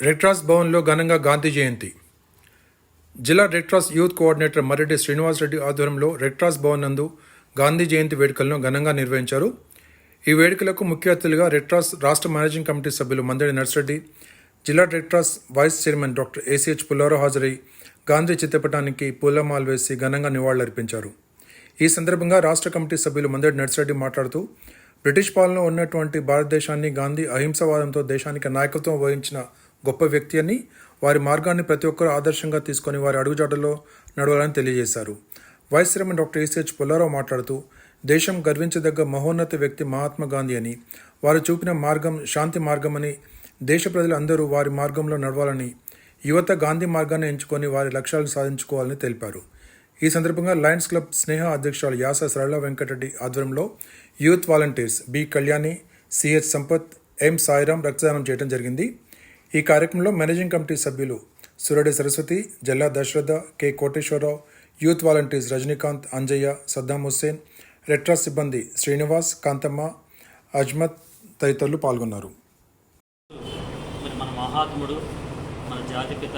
Red cross భవన్లో ఘనంగా గాంధీ జయంతి. జిల్లా red cross youth coordinator Marreddy Srinivasareddy ఆధ్వర్యంలో రెడ్ క్రాస్ భవన్ నందు గాంధీ జయంతి వేడుకలను ఘనంగా నిర్వహించారు. ఈ వేడుకలకు ముఖ్య అతిథులుగా రెడ్ క్రాస్ రాష్ట్ర మేనేజింగ్ కమిటీ సభ్యులు మందడి నర్సిరెడ్డి జిల్లా red cross vice chairman doctor ACH Pullarao హాజరై గాంధీ చిత్రపటానికి పూలమాలు వేసి ఘనంగా నివాళులర్పించారు. ఈ సందర్భంగా రాష్ట్ర కమిటీ సభ్యులు మందడి నర్సిరెడ్డి మాట్లాడుతూ బ్రిటిష్ పాలనలో ఉన్నటువంటి భారతదేశాన్ని గాంధీ అహింసవాదంతో దేశానికి నాయకత్వం వహించిన గొప్ప వ్యక్తి అని వారి మార్గాన్ని ప్రతి ఒక్కరూ ఆదర్శంగా తీసుకొని వారి అడుగుజాడలో నడవాలని తెలియజేశారు. Vice chairman doctor ACH Pullarao మాట్లాడుతూ దేశం గర్వించదగ్గ మహోన్నత వ్యక్తి మహాత్మా గాంధీ అని వారు చూపిన మార్గం శాంతి మార్గమని దేశ ప్రజలందరూ వారి మార్గంలో నడవాలని యువత గాంధీ మార్గాన్ని ఎంచుకొని వారి లక్ష్యాలను సాధించుకోవాలని తెలిపారు. ఈ సందర్భంగా లయన్స్ క్లబ్ స్నేహ అధ్యక్షురాలు యాస సరళ వెంకటరెడ్డి ఆధ్వర్యంలో youth volunteers B Kalyani CH Sampath M Sairam రక్తదానం చేయడం జరిగింది. ఈ కార్యక్రమంలో మేనేజింగ్ కమిటీ సభ్యులు Suradi Saraswathi Jalla Dasharatha K Koteswararao youth volunteers Rajinikanth Anjaiah Saddam Hussain రెట్రాస్ సిబ్బంది శ్రీనివాస్ కాంతమ్మ అజ్మత్ తదితరులు పాల్గొన్నారు. మరి మన మహాత్ముడు మన జాతిపిత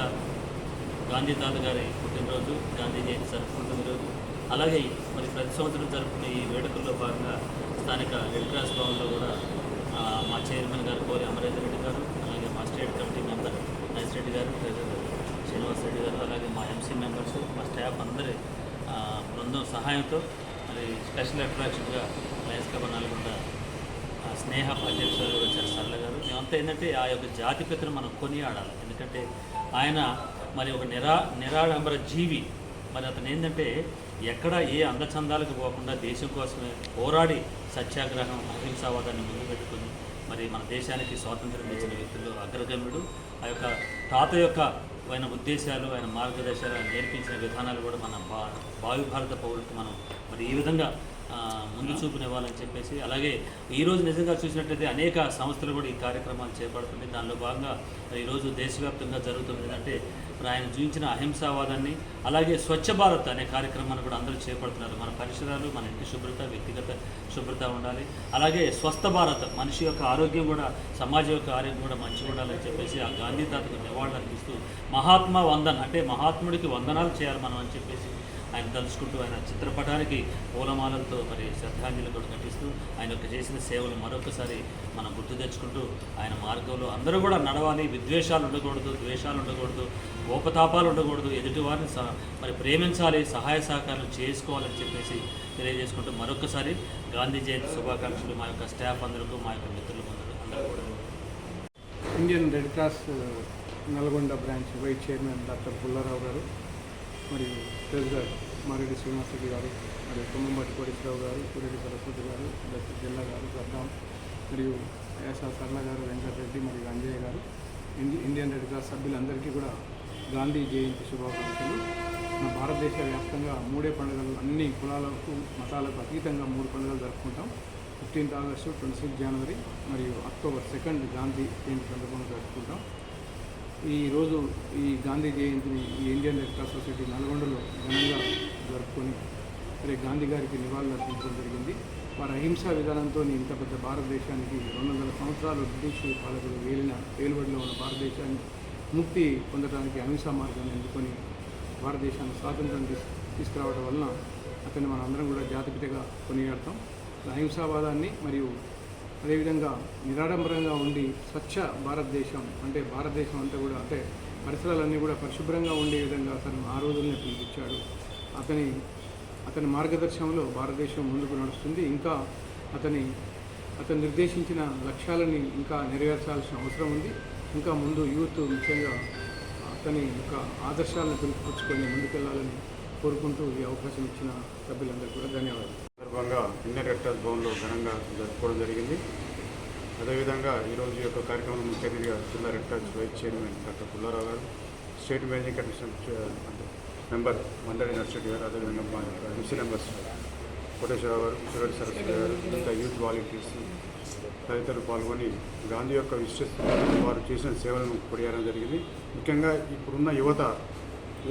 గాంధీ తాత గారి పుట్టినరోజు గాంధీ జయంతి జరుపుకుంటున్న రోజు అలాగే మరి ప్రతి సంవత్సరం జరుపుకునే ఈ వేడుకల్లో భాగంగా స్థానిక రెడ్ క్రాస్ భవన్లో కూడా మా చైర్మన్ గారు కోరి Amarender Reddy garu state committee member nice Reddy గారు ట్రెజరర్ శ్రీనివాస్ రెడ్డి గారు అలాగే మా ఎంసీ మెంబర్స్ మా స్టాఫ్ అందరి బృందం సహాయంతో మరి స్పెషల్ అట్రాక్షన్గా లయన్స్ క్లబ్ నల్గొండ స్నేహ అధ్యక్షులు వచ్చారు సరళ గారు. మేమంతా ఏంటంటే ఆ యొక్క జాతిపితను మనం కొనియాడాలి. ఎందుకంటే ఆయన మరి ఒక నిరా నిరాడంబర జీవి. మరి అతను ఏంటంటే ఎక్కడ ఏ అందచందాలకు పోకుండా దేశం కోసమే పోరాడి సత్యాగ్రహం అహింసావాదాన్ని ముందు పెట్టుకుని మరి మన దేశానికి స్వాతంత్రం ఇచ్చిన వ్యక్తుల్లో అగ్రగమ్యుడు ఆ యొక్క తాత యొక్క ఆయన ఉద్దేశాలు ఆయన మార్గదర్శకాలు ఆయన నేర్పించిన విధానాలు కూడా మన భా భావి భారత పౌరులకు మనం మరి ఈ విధంగా ముందు చూపునివ్వాలని చెప్పేసి అలాగే ఈరోజు నిజంగా చూసినట్లయితే అనేక సంస్థలు కూడా ఈ కార్యక్రమాలు చేపడుతుంది దానిలో భాగంగా ఈరోజు దేశవ్యాప్తంగా జరుగుతుంది ఏంటంటే ఆయన చూపించిన అహింసావాదాన్ని అలాగే స్వచ్ఛ భారత్ అనే కార్యక్రమాన్ని కూడా అందరూ చేపడుతున్నారు. మన పరిసరాలు మన ఇంటి శుభ్రత వ్యక్తిగత శుభ్రత ఉండాలి. అలాగే స్వస్థ భారత్ మనిషి యొక్క ఆరోగ్యం కూడా సమాజం యొక్క ఆరోగ్యం కూడా మంచిగా ఉండాలని చెప్పేసి ఆ గాంధీ తాతకు నివాళులు అర్పిస్తూ మహాత్మా వందన్ అంటే మహాత్ముడికి వందనాలు చేయాలి మనం అని చెప్పేసి ఆయన తలుచుకుంటూ ఆయన చిత్రపటానికి పూలమాలలతో మరి శ్రద్ధాంజలి కూడా కట్టిస్తూ ఆయన యొక్క చేసిన సేవలు మరొకసారి మనం గుర్తు తెచ్చుకుంటూ ఆయన మార్గంలో అందరూ కూడా నడవాలి విద్వేషాలు ఉండకూడదు ద్వేషాలు ఉండకూడదు కోపతాపాలు ఉండకూడదు ఎదుటి వారిని స మరి ప్రేమించాలి సహాయ సహకారం చేసుకోవాలని చెప్పేసి తెలియజేసుకుంటూ మరొకసారి గాంధీ జయంతి శుభాకాంక్షలు మా యొక్క స్టాఫ్ అందరికీ మా యొక్క మిత్రులు అందరూ కూడా. Indian red cross Nalgonda branch vice chairman doctor Pullarao గారు. మరియు ప్రెసిడెంట్ మారెడ్డి శ్రీనివాసరెడ్డి గారు మరియు కుమ్మంబట్టి కోటేశ్వరరావు గారు పూరెడ్డి సరస్వతి గారు డాక్టర్ జిల్లా గారు సద్దాం మరియు యాసా సర్ణ గారు వెంకటరెడ్డి మరియు అంజయ్య గారు ఇండి- ఇండియన్ రెడ్ క్రాస్ సభ్యులందరికీ కూడా గాంధీ జయంతి శుభాకాంక్షలు. మన భారతదేశ వ్యాప్తంగా మూడే పండుగలు అన్ని కులాలకు మతాలకు అతీతంగా మూడు పండుగలు జరుపుకుంటాం. Fifteenth August twenty six January మరియు అక్టోబర్ సెకండ్ గాంధీ జయంతి సందర్భంగా జరుపుకుంటాం. ఈరోజు ఈ గాంధీ జయంతిని ఈ ఇండియన్ రెడ్ క్రాస్ సొసైటీ నల్గొండలో ఘనంగా జరుపుకొని మరి గాంధీ గారికి నివాళులు అర్పించడం జరిగింది. వారి అహింసా విధానంతో ఇంత పెద్ద భారతదేశానికి రెండు వందల సంవత్సరాలు బ్రిటిష్ పాలకులు వేలిన వేలుబడిలో ఉన్న భారతదేశాన్ని ముక్తి పొందడానికి అహింసా మార్గాన్ని ఎన్నుకొని భారతదేశాన్ని స్వాతంత్రం తీసు తీసుకురావడం వలన అతన్ని మనందరం కూడా జాతిపితగా కొనియాడతాం. అహింసావాదాన్ని మరియు అదేవిధంగా నిరాడంబరంగా ఉండి స్వచ్ఛ భారతదేశం అంటే భారతదేశం అంతా కూడా అంటే పరిసరాలన్నీ కూడా పరిశుభ్రంగా ఉండే విధంగా అతను ఆ రోజుల్ని పిలిపించాడు. అతని అతని మార్గదర్శనంలో భారతదేశం ముందుకు నడుస్తుంది. ఇంకా అతని అతను నిర్దేశించిన లక్ష్యాలని ఇంకా నెరవేర్చాల్సిన అవసరం ఉంది. ఇంకా ముందు యూత్ ముఖ్యంగా అతని యొక్క ఆదర్శాలను పిలుపుకొచ్చుకొని ముందుకెళ్ళాలని కోరుకుంటూ ఈ అవకాశం ఇచ్చిన సభ్యులందరికీ కూడా ధన్యవాదాలు. సందర్భంగా ఇన్నర్ రెక్టర్స్ భవన్లో ఘనంగా జరుపుకోవడం జరిగింది. అదేవిధంగా ఈరోజు యొక్క కార్యక్రమం ముఖ్య అతిథిగా జిల్లా red vice chairman doctor Pullarao గారు స్టేట్ మేనేజింగ్ కమిషన్ మెంబర్ మండలి నర్సిరెడ్డి గారు అదేవిధంగా మా ఎంసీ మెంబర్స్ కోటేశ్వరరావు గారు సురేష్ సరస్వతి గారు ఇంకా యూత్ వాలంటీర్స్ తదితరులు పాల్గొని గాంధీ యొక్క విశిష్ట వారు చేసిన సేవలను కొనియాడడం జరిగింది. ముఖ్యంగా ఇప్పుడున్న యువత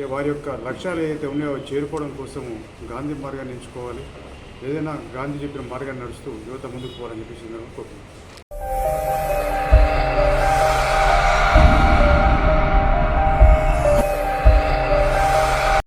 ఏ వారి యొక్క లక్ష్యాలు ఏదైతే ఉన్నాయో చేరుకోవడం కోసము గాంధీ మార్గాన్ని ఎంచుకోవాలి. ఏదైనా గాంధీ చెప్పిన మార్గాన్ని నడుస్తూ యువత ముందుకు పోవాలని చెప్పేసి కోరుకుంటున్నాను.